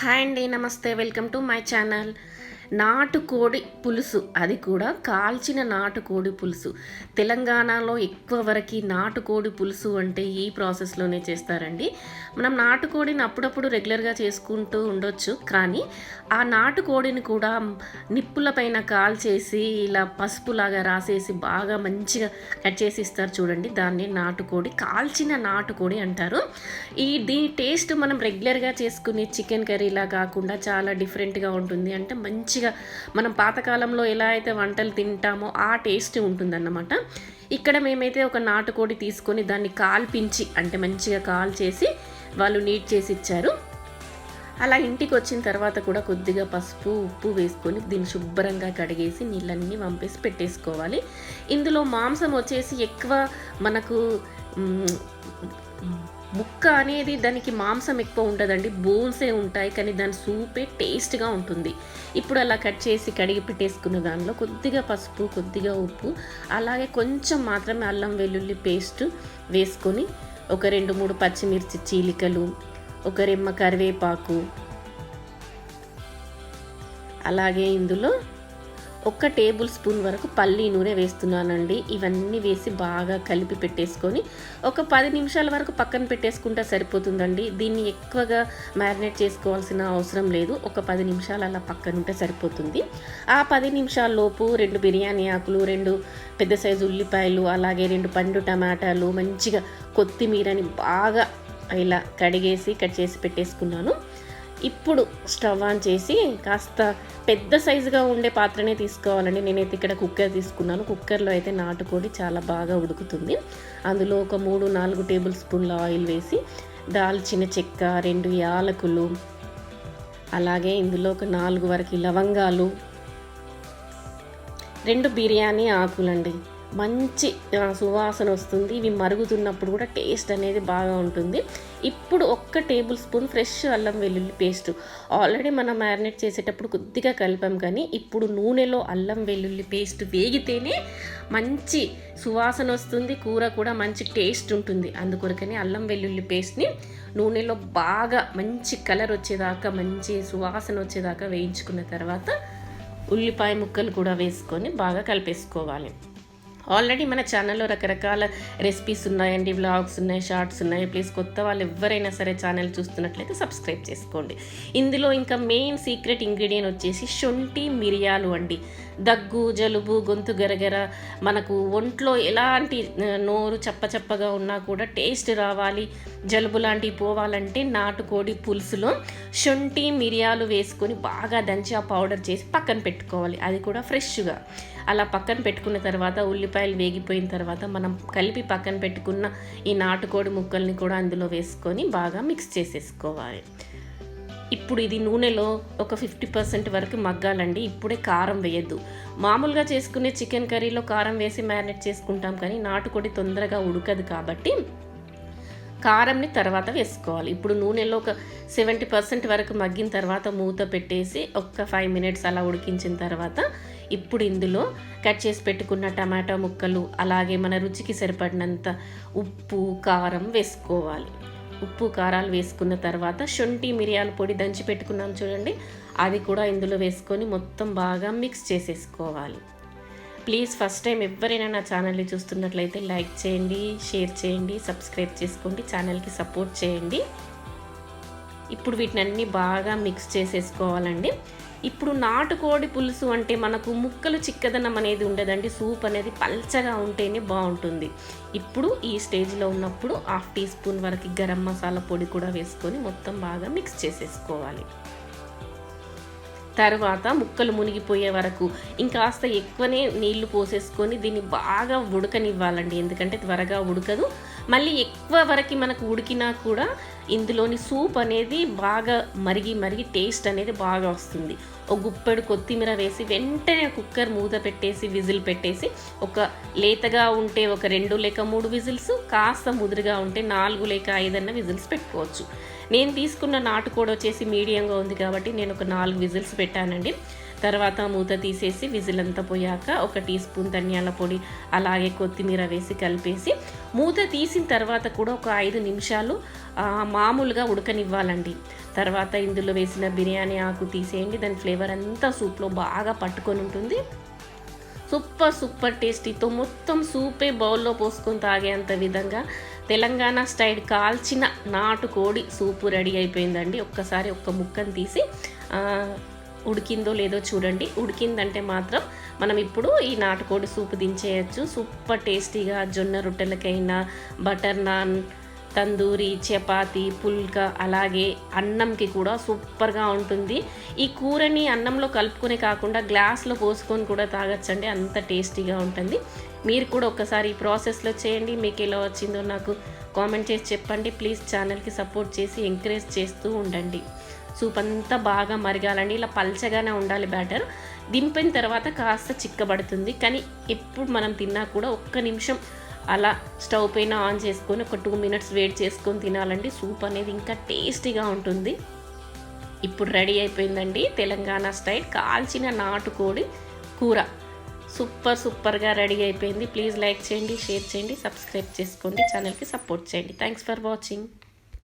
Hi అండి నమస్తే welcome to my channel. నాటుకోడి పులుసు. అది కూడా కాల్చిన నాటుకోడి పులుసు. తెలంగాణలో ఎక్కువ వరకు నాటుకోడి పులుసు అంటే ఈ ప్రాసెస్లోనే చేస్తారండి. మనం నాటుకోడిని అప్పుడప్పుడు రెగ్యులర్గా చేసుకుంటూ ఉండొచ్చు. కానీ ఆ నాటుకోడిని కూడా నిప్పుల పైన కాల్చేసి ఇలా పసుపులాగా రాసేసి బాగా మంచిగా కట్ చేసి ఇస్తారు చూడండి. దాన్ని నాటుకోడి కాల్చిన నాటుకోడి అంటారు. ఈ దీని టేస్ట్ మనం రెగ్యులర్గా చేసుకునే చికెన్ కర్రీలా కాకుండా చాలా డిఫరెంట్గా ఉంటుంది. అంటే మంచి మంచిగా మనం పాతకాలంలో ఎలా అయితే వంటలు తింటామో ఆ టేస్ట్ ఉంటుందన్నమాట. ఇక్కడ మేమైతే ఒక నాటుకోడి తీసుకొని దాన్ని కాల్పించి అంటే మంచిగా కాల్ చేసి వాళ్ళు నీట్ చేసి ఇచ్చారు. అలా ఇంటికి వచ్చిన తర్వాత కూడా కొద్దిగా పసుపు ఉప్పు వేసుకొని దీన్ని శుభ్రంగా కడిగేసి నీళ్ళన్నీ వంపేసి పెట్టేసుకోవాలి. ఇందులో మాంసం వచ్చేసి ఎక్కువ మనకు ముక్క అనేది దానికి మాంసం ఎక్కువ ఉండదండి. బోన్సే ఉంటాయి కానీ దాని సూపే టేస్ట్గా ఉంటుంది. ఇప్పుడు అలా కట్ చేసి కడిగి పెట్టేసుకున్న దానిలో కొద్దిగా పసుపు కొద్దిగా ఉప్పు అలాగే కొంచెం మాత్రమే అల్లం వెల్లుల్లి పేస్ట్ వేసుకొని ఒక రెండు మూడు పచ్చిమిర్చి చీలికలు ఒక రెమ్మ కరివేపాకు అలాగే ఇందులో ఒక టేబుల్ స్పూన్ వరకు పల్లీ నూనె వేస్తున్నానండి. ఇవన్నీ వేసి బాగా కలిపి పెట్టేసుకొని ఒక పది నిమిషాల వరకు పక్కన పెట్టేసుకుంటే సరిపోతుందండి. దీన్ని ఎక్కువగా మ్యారినేట్ చేసుకోవాల్సిన అవసరం లేదు. ఒక పది నిమిషాలు అలా పక్కన ఉంటే సరిపోతుంది. ఆ పది నిమిషాల్లోపు రెండు బిర్యానీ ఆకులు రెండు పెద్ద సైజు ఉల్లిపాయలు అలాగే రెండు పండు టమాటాలు మంచిగా కొత్తిమీరని బాగా ఇలా కడిగేసి కట్ చేసి పెట్టేసుకున్నాను. ఇప్పుడు స్టవ్ ఆన్ చేసి కాస్త పెద్ద సైజుగా ఉండే పాత్రనే తీసుకోవాలండి. నేనైతే ఇక్కడ కుక్కర్ తీసుకున్నాను. కుక్కర్లో అయితే నాటుకోడి చాలా బాగా ఉడుకుతుంది. అందులో ఒక మూడు నాలుగు టేబుల్ స్పూన్ల ఆయిల్ వేసి దాల్చిన చెక్క రెండు యాలకులు అలాగే ఇందులో ఒక నాలుగు వరకు లవంగాలు రెండు బిర్యానీ ఆకులండి. మంచి సువాసన వస్తుంది. ఇవి మరుగుతున్నప్పుడు కూడా టేస్ట్ అనేది బాగా ఉంటుంది. ఇప్పుడు ఒక్క టేబుల్ స్పూన్ ఫ్రెష్ అల్లం వెల్లుల్లి పేస్ట్. ఆల్రెడీ మనం మ్యారినేట్ చేసేటప్పుడు కొద్దిగా కలిపాం కానీ ఇప్పుడు నూనెలో అల్లం వెల్లుల్లి పేస్ట్ వేగితేనే మంచి సువాసన వస్తుంది కూర కూడా మంచి టేస్ట్ ఉంటుంది. అందుకొరకని అల్లం వెల్లుల్లి పేస్ట్ని నూనెలో బాగా మంచి కలర్ వచ్చేదాకా మంచి సువాసన వచ్చేదాకా వేయించుకున్న తర్వాత ఉల్లిపాయ ముక్కలు కూడా వేసుకొని బాగా కలిపేసుకోవాలి. ఆల్రెడీ మన ఛానల్లో రకరకాల రెసిపీస్ ఉన్నాయండి వ్లాగ్స్ ఉన్నాయి షార్ట్స్ ఉన్నాయి. ప్లీజ్ కొత్త వాళ్ళు ఎవరైనా సరే ఛానల్ చూస్తున్నట్లయితే సబ్స్క్రైబ్ చేసుకోండి. ఇందులో ఇంకా మెయిన్ సీక్రెట్ ఇంగ్రీడియంట్ వచ్చేసి శొంఠి మిరియాలు అండి. దగ్గు జలుబు గొంతు గరగర మనకు ఒంట్లో ఎలాంటి నోరు చప్పచప్పగా ఉన్నా కూడా టేస్ట్ రావాలి. జలుబు లాంటివి పోవాలంటే నాటుకోడి పులుసులో శొంఠి మిరియాలు వేసుకొని బాగా దంచి ఆ పౌడర్ చేసి పక్కన పెట్టుకోవాలి. అది కూడా ఫ్రెష్గా అలా పక్కన పెట్టుకున్న తర్వాత ఉల్లిపాయలు వేగిపోయిన తర్వాత మనం కలిపి పక్కన పెట్టుకున్న ఈ నాటుకోడి ముక్కల్ని కూడా అందులో వేసుకొని బాగా మిక్స్ చేసేసుకోవాలి. ఇప్పుడు ఇది నూనెలో ఒక ఫిఫ్టీ పర్సెంట్ వరకు మగ్గాలండి. ఇప్పుడే కారం వేయద్దు. మామూలుగా చేసుకునే చికెన్ కర్రీలో కారం వేసి మ్యారినేట్ చేసుకుంటాం కానీ నాటుకోడి తొందరగా ఉడకదు కాబట్టి కారంని తర్వాత వేసుకోవాలి. ఇప్పుడు నూనెలో ఒక సెవెంటీ పర్సెంట్ వరకు మగ్గిన తర్వాత మూత పెట్టేసి ఒక ఫైవ్ మినిట్స్ అలా ఉడికించిన తర్వాత ఇప్పుడు ఇందులో కట్ చేసి పెట్టుకున్న టమాటా ముక్కలు అలాగే మన రుచికి సరిపడినంత ఉప్పు కారం వేసుకోవాలి. ఉప్పు కారాలు వేసుకున్న తర్వాత శొంఠి మిరియాల పొడి దంచి పెట్టుకున్నాం చూడండి. అది కూడా ఇందులో వేసుకొని మొత్తం బాగా మిక్స్ చేసేసుకోవాలి. ప్లీజ్ ఫస్ట్ టైం ఎవరైనా నా ఛానల్ని చూస్తున్నట్లయితే లైక్ చేయండి షేర్ చేయండి సబ్స్క్రైబ్ చేసుకోండి ఛానల్కి సపోర్ట్ చేయండి. ఇప్పుడు వీటిని అన్నీ బాగా మిక్స్ చేసేసుకోవాలండి. ఇప్పుడు నాటుకోడి పులుసు అంటే మనకు ముక్కలు చిక్కదనం అనేది ఉండదండి. సూప్ అనేది పల్చగా ఉంటేనే బాగుంటుంది. ఇప్పుడు ఈ స్టేజ్లో ఉన్నప్పుడు హాఫ్ టీ స్పూన్ వరకు గరం మసాలా పొడి కూడా వేసుకొని మొత్తం బాగా మిక్స్ చేసేసుకోవాలి. తర్వాత ముక్కలు మునిగిపోయే వరకు ఇంకాస్త ఎక్కువనే నీళ్ళు పోసేసుకొని దీన్ని బాగా ఉడకనివ్వాలండి. ఎందుకంటే త్వరగా ఉడకదు. మళ్ళీ ఎక్కువ వరకు మనకు ఉడికినా కూడా ఇందులోని సూప్ అనేది బాగా మరిగి మరిగి టేస్ట్ అనేది బాగా వస్తుంది. ఒక గుప్పెడు కొత్తిమీర వేసి వెంటనే కుక్కర్ మూత పెట్టేసి విజిల్ పెట్టేసి ఒక లేతగా ఉంటే ఒక రెండు లేక మూడు విజిల్స్ కాస్త ముదురుగా ఉంటే నాలుగు లేక ఐదన్న విజిల్స్ పెట్టుకోవచ్చు. నేను తీసుకున్న నాటుకోడి వచ్చేసి మీడియంగా ఉంది కాబట్టి నేను ఒక నాలుగు విజిల్స్ పెట్టానండి. తర్వాత మూత తీసేసి విజిల్ అంతా పోయాక ఒక టీ స్పూన్ ధనియాల పొడి అలాగే కొత్తిమీర వేసి కలిపేసి మూత తీసిన తర్వాత కూడా ఒక ఐదు నిమిషాలు మామూలుగా ఉడకనివ్వాలండి. తర్వాత ఇందులో వేసిన బిర్యానీ ఆకు తీసేయండి. దాని ఫ్లేవర్ అంతా సూప్లో బాగా పట్టుకొని ఉంటుంది. సూపర్ సూపర్ టేస్టీతో మొత్తం సూపే బౌల్లో పోసుకొని తాగేంత విధంగా తెలంగాణ స్టైల్ కాల్చిన నాటుకోడి సూపు రెడీ అయిపోయిందండి. ఒక్కసారి ఒక్క ముక్కను తీసి ఉడికిందో లేదో చూడండి. ఉడికిందంటే మాత్రం మనం ఇప్పుడు ఈ నాటుకోడి సూపు దించేయచ్చు. సూపర్ టేస్టీగా జొన్న రొట్టెలకైనా బటర్ నాన్ తందూరి చపాతి పుల్క అలాగే అన్నంకి కూడా సూపర్గా ఉంటుంది. ఈ కూరని అన్నంలో కలుపుకునే కాకుండా గ్లాస్లో పోసుకొని కూడా తాగొచ్చండి. అంత టేస్టీగా ఉంటుంది. మీరు కూడా ఒకసారి ఈ ప్రాసెస్లో చేయండి. మీకు ఎలా వచ్చిందో నాకు కామెంట్ చేసి చెప్పండి. ప్లీజ్ ఛానల్కి సపోర్ట్ చేసి ఎంకరేజ్ చేస్తూ ఉండండి. సూప్ అంతా బాగా మరగాలండి. ఇలా పల్చగానే ఉండాలి బ్యాటర్. దింపిన తర్వాత కాస్త చిక్కబడుతుంది. కానీ ఎప్పుడు మనం తిన్నా కూడా ఒక్క నిమిషం అలా స్టవ్ పైన ఆన్ చేసుకొని ఒక టూ మినిట్స్ వెయిట్ చేసుకొని తినాలండి. సూప్ అనేది ఇంకా టేస్టీగా ఉంటుంది. ఇప్పుడు రెడీ అయిపోయిందండి తెలంగాణ స్టైల్. కాల్చిన నాటుకోడి కూర సూపర్ సూపర్గా రెడీ అయిపోయింది. ప్లీజ్ లైక్ చేయండి షేర్ చేయండి సబ్స్క్రైబ్ చేసుకోండి ఛానల్కి సపోర్ట్ చేయండి. Thanks for watching.